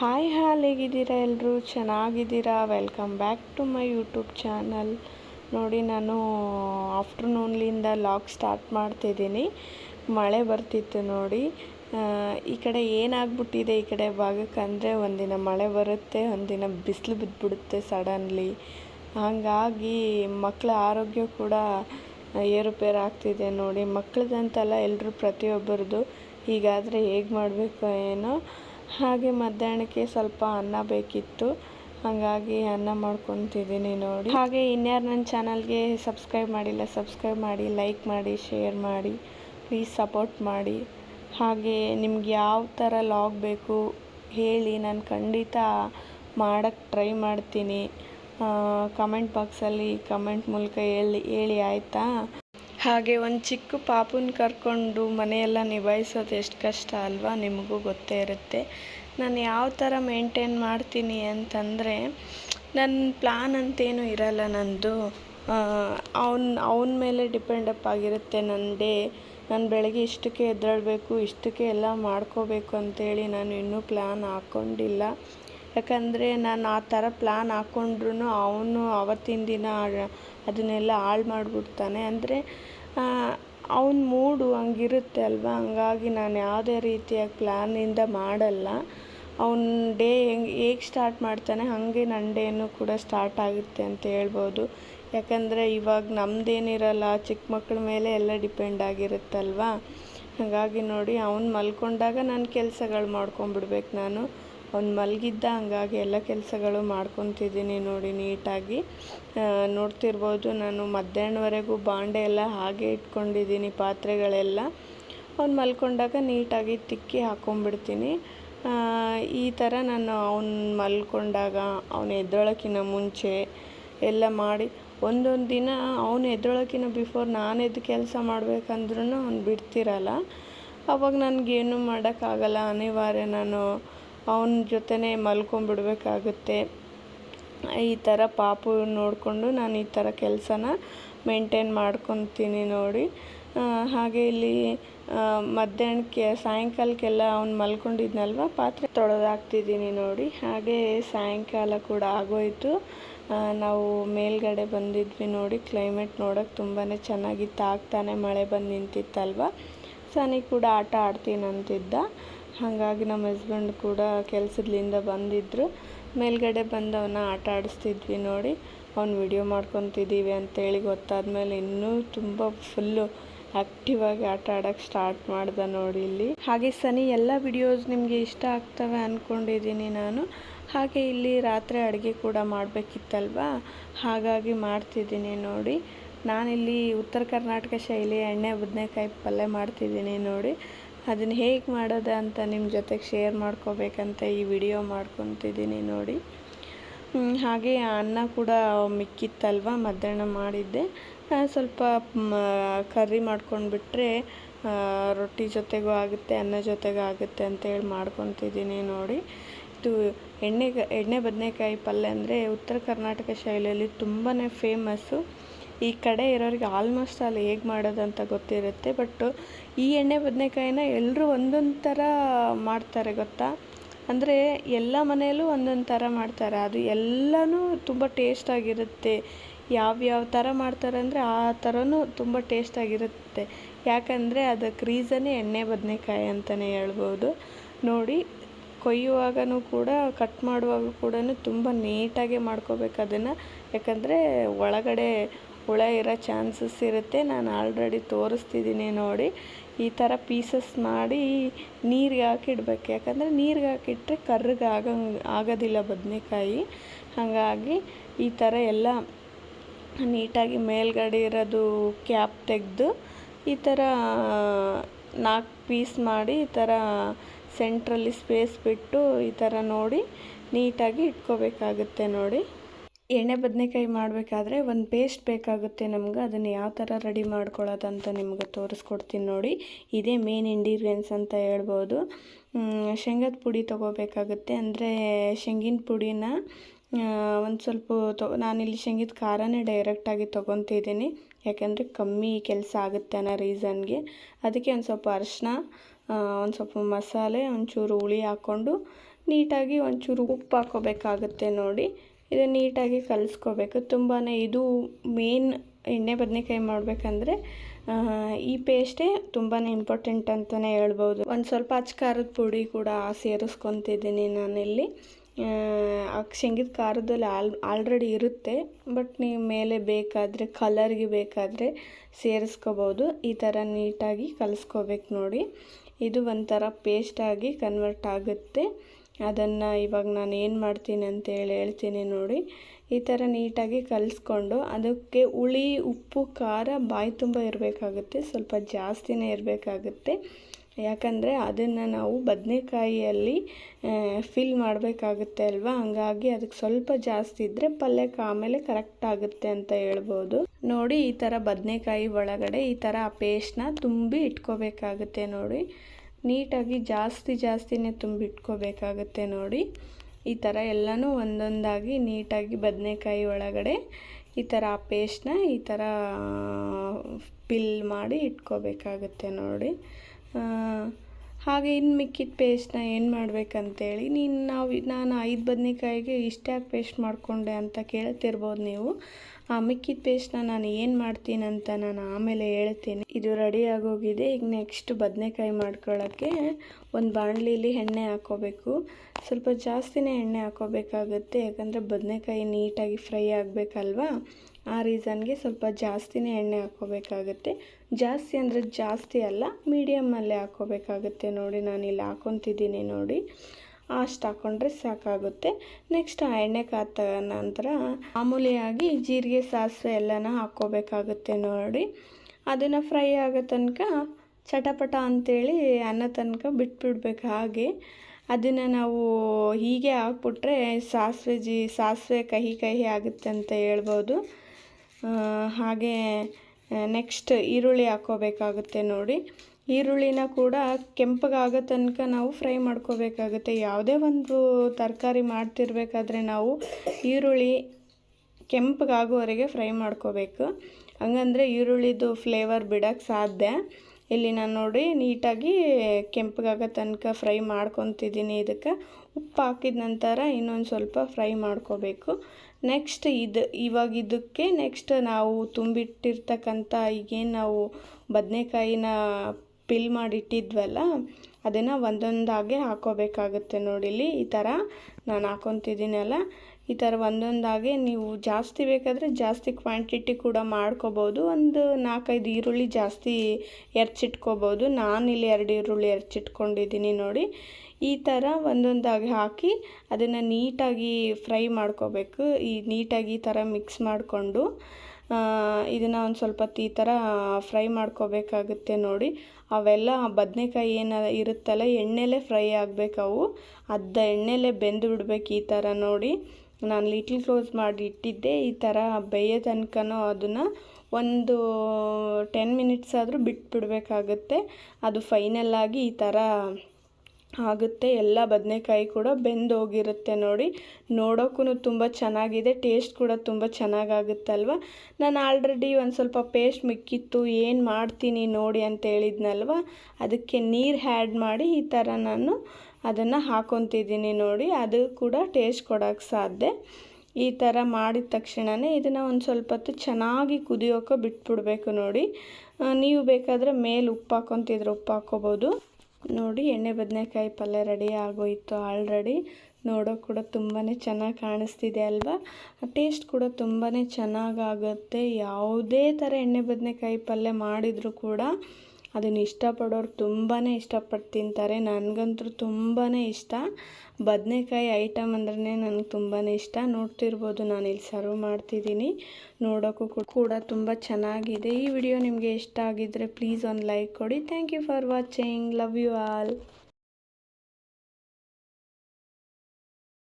Hi ಹಾಲ್ ಹೇಗಿದ್ದೀರಾ? ಎಲ್ಲರೂ ಚೆನ್ನಾಗಿದ್ದೀರಾ? Welcome back to my YouTube channel ನೋಡಿ, ನಾನು ಆಫ್ಟರ್ನೂನ್ಲಿಂದ ಲಾಗ್ ಸ್ಟಾರ್ಟ್ ಮಾಡ್ತಿದ್ದೀನಿ ಮಳೆ ಬರ್ತಿತ್ತು ನೋಡಿ. ಈ ಕಡೆ ಏನಾಗ್ಬಿಟ್ಟಿದೆ? ಈ ಕಡೆ ಭಾಗಕ್ಕಂದರೆ ಒಂದಿನ ಮಳೆ ಬರುತ್ತೆ, ಒಂದಿನ ಬಿಸಿಲು ಬಿದ್ದುಬಿಡುತ್ತೆ ಸಡನ್ಲಿ ಹಾಗಾಗಿ ಮಕ್ಕಳ ಆರೋಗ್ಯ ಕೂಡ ಏರುಪೇರು ಆಗ್ತಿದೆ ನೋಡಿ. ಮಕ್ಕಳದಂತಲ್ಲ ಎಲ್ಲರೂ ಪ್ರತಿಯೊಬ್ಬರದು. ಹೀಗಾದರೆ ಹೇಗೆ ಮಾಡಬೇಕು, ಏನೋ? ಹಾಗೆ ಮಧ್ಯಾಹ್ನಕ್ಕೆ ಸ್ವಲ್ಪ ಅನ್ನ ಬೇಕಿತ್ತು. ಹಾಗಾಗಿ ಅನ್ನ ಮಾಡ್ಕೊತಿದ್ದೀನಿ ನೋಡಿ. ಹಾಗೆ ಇನ್ಯಾರು ನನ್ನ ಚಾನಲ್ಗೆ ಸಬ್ಸ್ಕ್ರೈಬ್ ಮಾಡಿಲ್ಲ, ಸಬ್ಸ್ಕ್ರೈಬ್ ಮಾಡಿ, ಲೈಕ್ ಮಾಡಿ, ಶೇರ್ ಮಾಡಿ, ಪ್ಲೀಸ್ ಸಪೋರ್ಟ್ ಮಾಡಿ. ಹಾಗೆ ನಿಮ್ಗೆ ಯಾವ ಥರ ಲಾಗ್ ಬೇಕು ಹೇಳಿ ನಾನು ಖಂಡಿತ ಮಾಡೋಕ್ಕೆ ಟ್ರೈ ಮಾಡ್ತೀನಿ. ಕಮೆಂಟ್ ಬಾಕ್ಸಲ್ಲಿ ಕಮೆಂಟ್ ಮೂಲಕ ಹೇಳಿ ಹೇಳಿ ಆಯಿತಾ? ಹಾಗೆ ಒಂದು ಚಿಕ್ಕ ಪಾಪುನ ಕರ್ಕೊಂಡು ಮನೆಯೆಲ್ಲ ನಿಭಾಯಿಸೋದು ಎಷ್ಟು ಕಷ್ಟ ಅಲ್ವಾ? ನಿಮಗೂ ಗೊತ್ತೇ ಇರುತ್ತೆ. ನಾನು ಯಾವ ಥರ ಮೇಂಟೈನ್ ಮಾಡ್ತೀನಿ ಅಂತಂದರೆ ನನ್ನ ಪ್ಲಾನ್ ಅಂತೇನು ಇರಲ್ಲ ನನ್ನದು ಅವನ ಅವನ ಮೇಲೆ ಡಿಪೆಂಡಪ್ ಆಗಿರುತ್ತೆ ನನ್ನ ಡೇ ನಾನು ಬೆಳಗ್ಗೆ ಇಷ್ಟಕ್ಕೆ ಎದ್ದೇಳಬೇಕು, ಇಷ್ಟಕ್ಕೆ ಎಲ್ಲ ಮಾಡ್ಕೋಬೇಕು ಅಂತೇಳಿ ನಾನು ಇನ್ನೂ ಪ್ಲ್ಯಾನ್ ಹಾಕ್ಕೊಂಡಿಲ್ಲ ಯಾಕಂದರೆ ನಾನು ಆ ಥರ ಪ್ಲ್ಯಾನ್ ಹಾಕೊಂಡ್ರೂ ಅವನು ಅವತ್ತಿನ ದಿನ ಅದನ್ನೆಲ್ಲ ಹಾಳು ಮಾಡಿಬಿಡ್ತಾನೆ. ಅಂದರೆ ಅವನ ಮೂಡು ಹಂಗಿರುತ್ತೆ ಅಲ್ವಾ? ಹಂಗಾಗಿ ನಾನು ಯಾವುದೇ ರೀತಿಯಾಗಿ ಪ್ಲ್ಯಾನಿಂದ ಮಾಡಲ್ಲ. ಅವನ ಡೇ ಹೆಂಗೆ, ಹೇಗೆ ಸ್ಟಾರ್ಟ್ ಮಾಡ್ತಾನೆ ಹಾಗೆ ನನ್ನ ಡೇನೂ ಕೂಡ ಸ್ಟಾರ್ಟ್ ಆಗುತ್ತೆ ಅಂತ ಹೇಳ್ಬೋದು. ಯಾಕಂದರೆ ಇವಾಗ ನಮ್ಮದೇನಿರಲ್ಲ ಚಿಕ್ಕ ಮಕ್ಕಳ ಮೇಲೆ ಎಲ್ಲ ಡಿಪೆಂಡ್ ಆಗಿರುತ್ತಲ್ವಾ? ಹಾಗಾಗಿ ನೋಡಿ, ಅವ್ನು ಮಲ್ಕೊಂಡಾಗ ನನ್ನ ಕೆಲಸಗಳು ಮಾಡ್ಕೊಂಬಿಡ್ಬೇಕು ನಾನು. ಅವ್ನು ಮಲಗಿದ್ದ ಹಂಗಾಗಿ ಎಲ್ಲ ಕೆಲಸಗಳು ಮಾಡ್ಕೊತಿದ್ದೀನಿ ನೋಡಿ ನೀಟಾಗಿ. ನೋಡ್ತಿರ್ಬೋದು ನಾನು ಮಧ್ಯಾಹ್ನವರೆಗೂ ಬಾಂಡೆ ಎಲ್ಲ ಹಾಗೆ ಇಟ್ಕೊಂಡಿದ್ದೀನಿ ಪಾತ್ರೆಗಳೆಲ್ಲ. ಅವ್ನು ಮಲ್ಕೊಂಡಾಗ ನೀಟಾಗಿ ತಿಕ್ಕಿ ಹಾಕ್ಕೊಂಬಿಡ್ತೀನಿ ಆ, ಈ ಥರ ನಾನು ಅವ್ನು ಮಲ್ಕೊಂಡಾಗ ಅವನು ಎದ್ದೊಳಕಿನ ಮುಂಚೆ ಎಲ್ಲ ಮಾಡಿ ಒಂದೊಂದು ದಿನ ಅವನು ಎದ್ದೊಳಕಿನ ಬಿಫೋರ್ ನಾನು ಎದ್ದು ಕೆಲಸ ಮಾಡಬೇಕಂದ್ರೂ ಅವ್ನು ಬಿಡ್ತಿರಲ್ಲ. ಅವಾಗ ನನಗೇನು ಮಾಡೋಕ್ಕಾಗಲ್ಲ. ಅನಿವಾರ್ಯ ನಾನು ಅವನ ಜೊತೆನೇ ಮಲ್ಕೊಂಡ್ಬಿಡ್ಬೇಕಾಗುತ್ತೆ ಈ ಥರ ಪಾಪು ನೋಡಿಕೊಂಡು ನಾನು ಈ ಥರ ಕೆಲಸನ ಮೇಂಟೈನ್ ಮಾಡ್ಕೊತೀನಿ ನೋಡಿ. ಹಾಗೆ ಇಲ್ಲಿ ಮಧ್ಯಾಹ್ನಕ್ಕೆ, ಸಾಯಂಕಾಲಕ್ಕೆಲ್ಲ ಅವ್ನು ಮಲ್ಕೊಂಡಿದ್ನಲ್ವ? ಪಾತ್ರೆ ತೊಳೆದಾಕ್ತಿದ್ದೀನಿ ನೋಡಿ. ಹಾಗೆ ಸಾಯಂಕಾಲ ಕೂಡ ಆಗೋಯಿತು. ನಾವು ಮೇಲ್ಗಡೆ ಬಂದಿದ್ವಿ ನೋಡಿ. ಕ್ಲೈಮೇಟ್ ನೋಡೋಕ್ಕೆ ತುಂಬಾ ಚೆನ್ನಾಗಿತ್ತು. ಆಗ್ತಾನೆ ಮಳೆ ಬಂದು ನಿಂತಿತ್ತಲ್ವ? ಸನಿ ಕೂಡ ಆಟ ಆಡ್ತೀನಂತಿದ್ದ. ಹಾಗಾಗಿ ನಮ್ಮ ಹಸ್ಬೆಂಡ್ ಕೂಡ ಕೆಲಸದಿಂದ ಬಂದಿದ್ದರು ಮೇಲ್ಗಡೆ ಬಂದು ಅವನ್ನ ಆಟ ಆಡಿಸ್ತಿದ್ವಿ ನೋಡಿ. ಅವ್ನು ವಿಡಿಯೋ ಮಾಡ್ಕೊತಿದ್ದೀವಿ ಅಂತೇಳಿ ಗೊತ್ತಾದ್ಮೇಲೆ ಇನ್ನೂ ತುಂಬ ಫುಲ್ಲು ಆ್ಯಕ್ಟಿವ್ ಆಗಿ ಆಟ ಆಡೋಕ್ಕೆ ಸ್ಟಾರ್ಟ್ ಮಾಡ್ದೆ ನೋಡಿ ಇಲ್ಲಿ. ಹಾಗೆ ಸನಿ, ಎಲ್ಲ ವಿಡಿಯೋಸ್ ನಿಮಗೆ ಇಷ್ಟ ಆಗ್ತವೆ ಅಂದ್ಕೊಂಡಿದ್ದೀನಿ ನಾನು. ಹಾಗೆ ಇಲ್ಲಿ ರಾತ್ರಿ ಅಡುಗೆ ಕೂಡ ಮಾಡಬೇಕಿತ್ತಲ್ವಾ? ಹಾಗಾಗಿ ಮಾಡ್ತಿದ್ದೀನಿ ನೋಡಿ. ನಾನಿಲ್ಲಿ ಉತ್ತರ ಕರ್ನಾಟಕ ಶೈಲಿ ಎಣ್ಣೆ, ಬದನೆಕಾಯಿ ಪಲ್ಯ ಮಾಡ್ತಿದ್ದೀನಿ ನೋಡಿ. ಅದನ್ನು ಹೇಗೆ ಮಾಡೋದು ಅಂತ ನಿಮ್ಮ ಜೊತೆಗೆ ಶೇರ್ ಮಾಡ್ಕೋಬೇಕಂತ ಈ ವಿಡಿಯೋ ಮಾಡ್ಕೊತಿದ್ದೀನಿ ನೋಡಿ. ಹಾಗೆ ಅನ್ನ ಕೂಡ ಮಿಕ್ಕಿತ್ತಲ್ವ, ಮಧ್ಯಾಹ್ನ ಮಾಡಿದ್ದೆ. ಸ್ವಲ್ಪ ಕರ್ರಿ ಮಾಡ್ಕೊಂಡ್ಬಿಟ್ರೆ ರೊಟ್ಟಿ ಜೊತೆಗೂ ಆಗುತ್ತೆ, ಅನ್ನ ಜೊತೆಗೂ ಆಗುತ್ತೆ ಅಂತೇಳಿ ಮಾಡ್ಕೊತಿದ್ದೀನಿ ನೋಡಿ. ಇದು ಎಣ್ಣೆ ಎಣ್ಣೆ ಬದನೆಕಾಯಿ ಪಲ್ಯ ಅಂದರೆ ಉತ್ತರ ಕರ್ನಾಟಕ ಶೈಲಿಯಲ್ಲಿ ತುಂಬಾ ಫೇಮಸ್ಸು ಈ ಕಡೆ ಇರೋರಿಗೆ ಆಲ್ಮೋಸ್ಟ್ ಅಲ್ಲಿ ಹೇಗೆ ಮಾಡೋದಂತ ಗೊತ್ತಿರುತ್ತೆ ಬಟ್ ಈ ಎಣ್ಣೆ ಬದನೆಕಾಯಿನ ಎಲ್ಲರೂ ಒಂದೊಂದು ಥರ ಮಾಡ್ತಾರೆ ಗೊತ್ತಾ? ಅಂದರೆ ಎಲ್ಲ ಮನೆಯಲ್ಲೂ ಒಂದೊಂದು ಥರ ಮಾಡ್ತಾರೆ, ಅದು ಎಲ್ಲನೂ ತುಂಬ ಟೇಸ್ಟಾಗಿರುತ್ತೆ ಯಾವ್ಯಾವ ಥರ ಮಾಡ್ತಾರೆ ಅಂದರೆ ಆ ಥರನೂ ತುಂಬ ಟೇಸ್ಟಾಗಿರುತ್ತೆ ಯಾಕಂದರೆ ಅದಕ್ಕೆ ರೀಸನ್ನೇ ಎಣ್ಣೆ ಬದನೆಕಾಯಿ ಅಂತಲೇ ಹೇಳ್ಬೋದು. ನೋಡಿ, ಕೊಯ್ಯುವಾಗನೂ ಕೂಡ ಕಟ್ ಮಾಡುವಾಗ ಕೂಡ ತುಂಬ ನೀಟಾಗೆ ಮಾಡ್ಕೋಬೇಕು ಅದನ್ನು. ಯಾಕಂದರೆ ಒಳಗಡೆ ಹುಳ ಇರೋ ಚಾನ್ಸಸ್ ಇರುತ್ತೆ. ನಾನು ಆಲ್ರೆಡಿ ತೋರಿಸ್ತಿದ್ದೀನಿ ನೋಡಿ. ಈ ಥರ ಪೀಸಸ್ ಮಾಡಿ ನೀರಿಗೆ ಹಾಕಿಡ್ಬೇಕು. ಯಾಕಂದರೆ ನೀರಿಗೆ ಹಾಕಿಟ್ರೆ ಕರ್ರಗೆ ಆಗಂಗೆ, ಆಗೋದಿಲ್ಲ ಬದನೆಕಾಯಿ. ಹಾಗಾಗಿ ಈ ಥರ ಎಲ್ಲ ನೀಟಾಗಿ ಮೇಲ್ಗಡೆ ಇರೋದು ಕ್ಯಾಪ್ ತೆಗೆದು ಈ ಥರ, ನಾಲ್ಕು ಪೀಸ್ ಮಾಡಿ ಈ ಥರ ಸೆಂಟ್ರಲ್ಲಿ ಸ್ಪೇಸ್ ಬಿಟ್ಟು ಈ ಥರ ನೋಡಿ ನೀಟಾಗಿ ಇಟ್ಕೋಬೇಕಾಗುತ್ತೆ ನೋಡಿ. ಎಣ್ಣೆ ಬದನೆಕಾಯಿ ಮಾಡಬೇಕಾದ್ರೆ ಒಂದು ಪೇಸ್ಟ್ ಬೇಕಾಗುತ್ತೆ ನಮ್ಗೆ, ಅದನ್ನು ಯಾವ ಥರ ರೆಡಿ ಮಾಡ್ಕೊಳ್ಳೋದಂತ ನಿಮ್ಗೆ ತೋರಿಸ್ಕೊಡ್ತೀನಿ ನೋಡಿ. ಇದೇ ಮೇನ್ ಇಂಡಿಗ್ರಿಯನ್ಸ್ ಅಂತ ಹೇಳ್ಬೋದು. ಶೇಂಗದ ಪುಡಿ ತೊಗೋಬೇಕಾಗುತ್ತೆ. ಅಂದರೆ ಶೇಂಗಿನ ಪುಡಿನ ಒಂದು ಸ್ವಲ್ಪ ತೊ, ನಾನಿಲ್ಲಿ ಶೇಂಗಿದ ಖಾರನೇ ಡೈರೆಕ್ಟಾಗಿ ತೊಗೊತಿದ್ದೀನಿ ಯಾಕೆಂದರೆ ಕಮ್ಮಿ ಕೆಲಸ ಆಗುತ್ತೆ ಅನ್ನೋ ರೀಸನ್ಗೆ ಅದಕ್ಕೆ ಒಂದು ಸ್ವಲ್ಪ ಅರಿಶಿನ ಒಂದು ಸ್ವಲ್ಪ ಮಸಾಲೆ, ಒಂಚೂರು ಹುಳಿ ಹಾಕ್ಕೊಂಡು ನೀಟಾಗಿ ಒಂಚೂರು ಉಪ್ಪು ಹಾಕೋಬೇಕಾಗುತ್ತೆ ನೋಡಿ. ಇದು ನೀಟಾಗಿ ಕಲಿಸ್ಕೋಬೇಕು. ತುಂಬಾ ಇದು ಮೇನ್ ಎಣ್ಣೆ ಬದನೆಕಾಯಿ ಮಾಡಬೇಕಂದ್ರೆ ಈ ಪೇಸ್ಟೇ ತುಂಬಾ ಇಂಪಾರ್ಟೆಂಟ್ ಅಂತಲೇ ಹೇಳ್ಬೋದು. ಒಂದು ಸ್ವಲ್ಪ ಅಚ್ಚ ಖಾರದ ಪುಡಿ ಕೂಡ ಸೇರಿಸ್ಕೊತಿದ್ದೀನಿ ನಾನಿಲ್ಲಿ. ಶೇಂಗದ ಖಾರದಲ್ಲಿ ಆಲ್, ಆಲ್ರೆಡಿ ಇರುತ್ತೆ, ಬಟ್ ನೀವು ಮೇಲೆ ಬೇಕಾದರೆ, ಕಲರ್ಗೆ ಬೇಕಾದರೆ ಸೇರಿಸ್ಕೋಬೋದು. ಈ ಥರ ನೀಟಾಗಿ ಕಲಿಸ್ಕೋಬೇಕು ನೋಡಿ. ಇದು ಒಂಥರ ಪೇಸ್ಟಾಗಿ ಕನ್ವರ್ಟ್ ಆಗುತ್ತೆ. ಅದನ್ನು ಇವಾಗ ನಾನು ಏನು ಮಾಡ್ತೀನಿ ಅಂತೇಳಿ ಹೇಳ್ತೀನಿ ನೋಡಿ. ಈ ಥರ ನೀಟಾಗಿ ಕಲಿಸ್ಕೊಂಡು ಅದಕ್ಕೆ ಹುಳಿ, ಉಪ್ಪು, ಖಾರ ಬಾಯಿ ತುಂಬ ಇರಬೇಕಾಗುತ್ತೆ. ಸ್ವಲ್ಪ ಜಾಸ್ತಿನೇ ಇರಬೇಕಾಗುತ್ತೆ. ಯಾಕಂದರೆ ಅದನ್ನು ನಾವು ಬದನೆಕಾಯಿಯಲ್ಲಿ ಫಿಲ್ ಮಾಡಬೇಕಾಗುತ್ತೆ ಅಲ್ವಾ? ಹಂಗಾಗಿ ಅದಕ್ಕೆ ಸ್ವಲ್ಪ ಜಾಸ್ತಿ ಇದ್ದರೆ ಪಲ್ಯಕ್ಕೆ ಆಮೇಲೆ ಕರೆಕ್ಟ್ ಆಗುತ್ತೆ ಅಂತ ಹೇಳ್ಬೋದು. ನೋಡಿ ಈ ಥರ ಬದನೆಕಾಯಿ ಒಳಗಡೆ ಈ ಥರ ಆ ಪೇಸ್ಟ್ನ ತುಂಬಿ ಇಟ್ಕೋಬೇಕಾಗುತ್ತೆ ನೋಡಿ. ನೀಟಾಗಿ ಜಾಸ್ತಿ ಜಾಸ್ತಿನೇ ತುಂಬಿಟ್ಕೋಬೇಕಾಗುತ್ತೆ ನೋಡಿ. ಈ ಥರ ಎಲ್ಲನೂ ಒಂದೊಂದಾಗಿ ನೀಟಾಗಿ ಬದನೆಕಾಯಿ ಒಳಗಡೆ ಈ ಥರ ಆ ಪೇಸ್ಟ್ನ ಈ ಥರ ಪಿಲ್ ಮಾಡಿ ಇಟ್ಕೋಬೇಕಾಗುತ್ತೆ ನೋಡಿ. ಹಾಗೆ ಇನ್ನು ಮಿಕ್ಕಿದ ಪೇಸ್ಟ್ನ ಏನು ಮಾಡಬೇಕಂತೇಳಿ ನೀನು ನಾವು ನಾನು ಐದು ಬದನೇಕಾಯಿಗೆ ಇಷ್ಟ್ಯಾಕೆ ಪೇಸ್ಟ್ ಮಾಡಿಕೊಂಡೆ ಅಂತ ಕೇಳ್ತಿರ್ಬೋದು ನೀವು. ಆ ಮಿಕ್ಕಿದ ಪೇಸ್ಟ್ನ ನಾನು ಏನು ಮಾಡ್ತೀನಿ ಅಂತ ನಾನು ಆಮೇಲೆ ಹೇಳ್ತೀನಿ. ಇದು ರೆಡಿ ಆಗೋಗಿದೆ. ಈಗ ನೆಕ್ಸ್ಟ್ ಬದನೆಕಾಯಿ ಮಾಡ್ಕೊಳ್ಳೋಕ್ಕೆ ಒಂದು ಬಾಣಲೀಲಿ ಎಣ್ಣೆ ಹಾಕೋಬೇಕು. ಸ್ವಲ್ಪ ಜಾಸ್ತಿನೇ ಎಣ್ಣೆ ಹಾಕೋಬೇಕಾಗುತ್ತೆ. ಯಾಕಂದರೆ ಬದನೆಕಾಯಿ ನೀಟಾಗಿ ಫ್ರೈ ಆಗಬೇಕಲ್ವಾ? ಆ ರೀಸನ್ಗೆ ಸ್ವಲ್ಪ ಜಾಸ್ತಿನೇ ಎಣ್ಣೆ ಹಾಕ್ಕೋಬೇಕಾಗುತ್ತೆ. ಜಾಸ್ತಿ ಅಂದರೆ ಜಾಸ್ತಿ ಅಲ್ಲ ಮೀಡಿಯಮ್ಮಲ್ಲೇ ಹಾಕೋಬೇಕಾಗುತ್ತೆ ನೋಡಿ, ನಾನು ಇಲ್ಲಿ ಹಾಕೊತಿದ್ದೀನಿ ನೋಡಿ. ಅಷ್ಟು ಹಾಕ್ಕೊಂಡ್ರೆ ಸಾಕಾಗುತ್ತೆ. ನೆಕ್ಸ್ಟ್ ಆ ಎಣ್ಣೆ ಕಾದ ನಂತರ ಮಾಮೂಲಿಯಾಗಿ ಜೀರಿಗೆ, ಸಾಸಿವೆ ಎಲ್ಲನ ಹಾಕ್ಕೋಬೇಕಾಗುತ್ತೆ ನೋಡಿ. ಅದನ್ನು ಫ್ರೈ ಆಗೋ ತನಕ ಚಟಪಟ ಅಂಥೇಳಿ ಅನ್ನ ತನಕ ಬಿಟ್ಬಿಡ್ಬೇಕು ಹಾಗೆ. ಅದನ್ನು ನಾವು ಹೀಗೆ ಹಾಕ್ಬಿಟ್ರೆ ಸಾಸಿವೆ ಜಿ, ಸಾಸಿವೆ ಕಹಿ ಕಹಿ ಆಗುತ್ತೆ ಅಂತ ಹೇಳ್ಬೋದು. ಹಾಗೆ ನೆಕ್ಸ್ಟ್ ಈರುಳ್ಳಿ ಹಾಕ್ಕೋಬೇಕಾಗುತ್ತೆ ನೋಡಿ. ಈರುಳ್ಳಿನ ಕೂಡ ಕೆಂಪಗಾಗೋ ತನಕ ನಾವು ಫ್ರೈ ಮಾಡ್ಕೋಬೇಕಾಗುತ್ತೆ. ಯಾವುದೇ ಒಂದು ತರಕಾರಿ ಮಾಡ್ತಿರ್ಬೇಕಾದ್ರೆ ನಾವು ಈರುಳ್ಳಿ ಕೆಂಪಗಾಗೋವರೆಗೆ ಫ್ರೈ ಮಾಡ್ಕೋಬೇಕು. ಹಂಗಂದರೆ ಈರುಳ್ಳಿದು ಫ್ಲೇವರ್ ಬಿಡೋಕ್ಕೆ ಸಾಧ್ಯ. ಇಲ್ಲಿ ನಾನು ನೋಡಿ ನೀಟಾಗಿ ಕೆಂಪಗಾಗೋ ತನಕ ಫ್ರೈ ಮಾಡ್ಕೊತಿದ್ದೀನಿ ಇದಕ್ಕೆ. ಉಪ್ಪು ಹಾಕಿದ ನಂತರ ಇನ್ನೊಂದು ಸ್ವಲ್ಪ ಫ್ರೈ ಮಾಡ್ಕೋಬೇಕು. ನೆಕ್ಸ್ಟ್ ಇದು, ಇವಾಗ ಇದಕ್ಕೆ ನೆಕ್ಸ್ಟ್ ನಾವು ತುಂಬಿಟ್ಟಿರ್ತಕ್ಕಂಥ ಈಗೇನು ನಾವು ಬದನೆಕಾಯಿನ ಪಿಲ್ ಮಾಡಿಟ್ಟಿದ್ವಲ್ಲ, ಅದನ್ನು ಒಂದೊಂದಾಗೆ ಹಾಕೋಬೇಕಾಗುತ್ತೆ ನೋಡಿಲಿ ಈ ಥರ ನಾನು ಹಾಕೊತಿದ್ದೀನಲ್ಲ ಈ ಥರ ಒಂದೊಂದಾಗೆ ನೀವು ಜಾಸ್ತಿ ಬೇಕಾದರೆ ಜಾಸ್ತಿ ಕ್ವಾಂಟಿಟಿ ಕೂಡ ಮಾಡ್ಕೋಬೋದು. ಒಂದು ನಾಲ್ಕೈದು ಈರುಳ್ಳಿ ಜಾಸ್ತಿ ಎರ್ಚಿಟ್ಕೋಬೋದು. ಇಲ್ಲಿ ಎರಡು ಈರುಳ್ಳಿ ಎರ್ಚಿಟ್ಕೊಂಡಿದ್ದೀನಿ ನೋಡಿ. ಈ ಥರ ಒಂದೊಂದಾಗಿ ಹಾಕಿ ಅದನ್ನು ನೀಟಾಗಿ ಫ್ರೈ ಮಾಡ್ಕೋಬೇಕು. ಈ ನೀಟಾಗಿ ಈ ಥರ ಮಿಕ್ಸ್ ಮಾಡಿಕೊಂಡು ಇದನ್ನು ಒಂದು ಸ್ವಲ್ಪ ಈ ಥರ ಫ್ರೈ ಮಾಡ್ಕೋಬೇಕಾಗುತ್ತೆ ನೋಡಿ. ಅವೆಲ್ಲ ಬದನೆಕಾಯಿ ಏನು ಇರುತ್ತಲ್ಲ, ಎಣ್ಣೆಲೇ ಫ್ರೈ ಆಗಬೇಕು ಅವು ಅರ್ಧ ಎಣ್ಣೆಲೇ ಬೆಂದು ಬಿಡ್ಬೇಕು ಈ ಥರ ನೋಡಿ. ನಾನು ಲಿಟ್ಲ್ ಕ್ಲೋಸ್ ಮಾಡಿ ಇಟ್ಟಿದ್ದೆ. ಈ ಥರ ಬೇಯೋ ತನಕನೂ ಅದನ್ನು ಒಂದು ಟೆನ್ ಮಿನಿಟ್ಸ್ ಆದರೂ ಬಿಟ್ಬಿಡಬೇಕಾಗುತ್ತೆ. ಅದು ಫೈನಲ್ಲಾಗಿ ಈ ಥರ ಆಗುತ್ತೆ. ಎಲ್ಲ ಬದನೆಕಾಯಿ ಕೂಡ ಬೆಂದೋಗಿರುತ್ತೆ ನೋಡಿ. ನೋಡೋಕ್ಕೂ ತುಂಬ ಚೆನ್ನಾಗಿದೆ. ಟೇಸ್ಟ್ ಕೂಡ ತುಂಬ ಚೆನ್ನಾಗಾಗುತ್ತಲ್ವ? ನಾನು ಆಲ್ರೆಡಿ ಒಂದು ಸ್ವಲ್ಪ ಪೇಸ್ಟ್ ಮಿಕ್ಕಿತ್ತು. ಏನು ಮಾಡ್ತೀನಿ ನೋಡಿ ಅಂತ ಹೇಳಿದ್ನಲ್ವ? ಅದಕ್ಕೆ ನೀರು ಹ್ಯಾಡ್ ಮಾಡಿ ಈ ಥರ ನಾನು ಅದನ್ನು ಹಾಕೊತಿದ್ದೀನಿ ನೋಡಿ. ಅದು ಕೂಡ ಟೇಸ್ಟ್ ಕೊಡೋಕ್ಕೆ ಸಾಧ್ಯ. ಈ ಥರ ಮಾಡಿದ ತಕ್ಷಣವೇ ಇದನ್ನು ಒಂದು ಸ್ವಲ್ಪ ಹೊತ್ತು ಚೆನ್ನಾಗಿ ಕುದಿಯೋಕೆ ಬಿಟ್ಬಿಡ್ಬೇಕು ನೋಡಿ. ನೀವು ಬೇಕಾದರೆ ಮೇಲೆ ಉಪ್ಪು ಹಾಕೊತಿದ್ರೆ ಉಪ್ಪು ಹಾಕ್ಕೋಬೋದು ನೋಡಿ ಎಣ್ಣೆ ಬದನೆಕಾಯಿ ಪಲ್ಯ ರೆಡಿ ಆಗೋಯಿತು ಆಲ್ರೆಡಿ. ನೋಡೋಕೆ ಕೂಡ ತುಂಬಾ ಚೆನ್ನಾಗಿ ಕಾಣಿಸ್ತಿದೆ ಅಲ್ವಾ? ಟೇಸ್ಟ್ ಕೂಡ ತುಂಬಾ ಚೆನ್ನಾಗಾಗುತ್ತೆ ಯಾವುದೇ ಥರ ಎಣ್ಣೆ ಬದನೆಕಾಯಿ ಪಲ್ಯ ಮಾಡಿದರೂ ಕೂಡ ಅದನ್ನು ಇಷ್ಟಪಡೋರು ತುಂಬಾ ಇಷ್ಟಪಟ್ಟು ತಿಂತಾರೆ. ನನಗಂತೂ ತುಂಬಾ ಇಷ್ಟ. ಬದನೆಕಾಯಿ ಐಟಮ್ ಅಂದ್ರೆ ನನಗೆ ತುಂಬಾ ಇಷ್ಟ. ನೋಡ್ತಿರ್ಬೋದು ನಾನು ಇಲ್ಲಿ ಸರ್ವ್ ಮಾಡ್ತಿದ್ದೀನಿ ನೋಡೋಕ್ಕೂ ಕೂಡ ತುಂಬ ಚೆನ್ನಾಗಿದೆ. ಈ ವಿಡಿಯೋ ನಿಮಗೆ ಇಷ್ಟ ಆಗಿದ್ದರೆ ಪ್ಲೀಸ್ ಒಂದು ಲೈಕ್ ಕೊಡಿ. Thank you for watching. Love you all.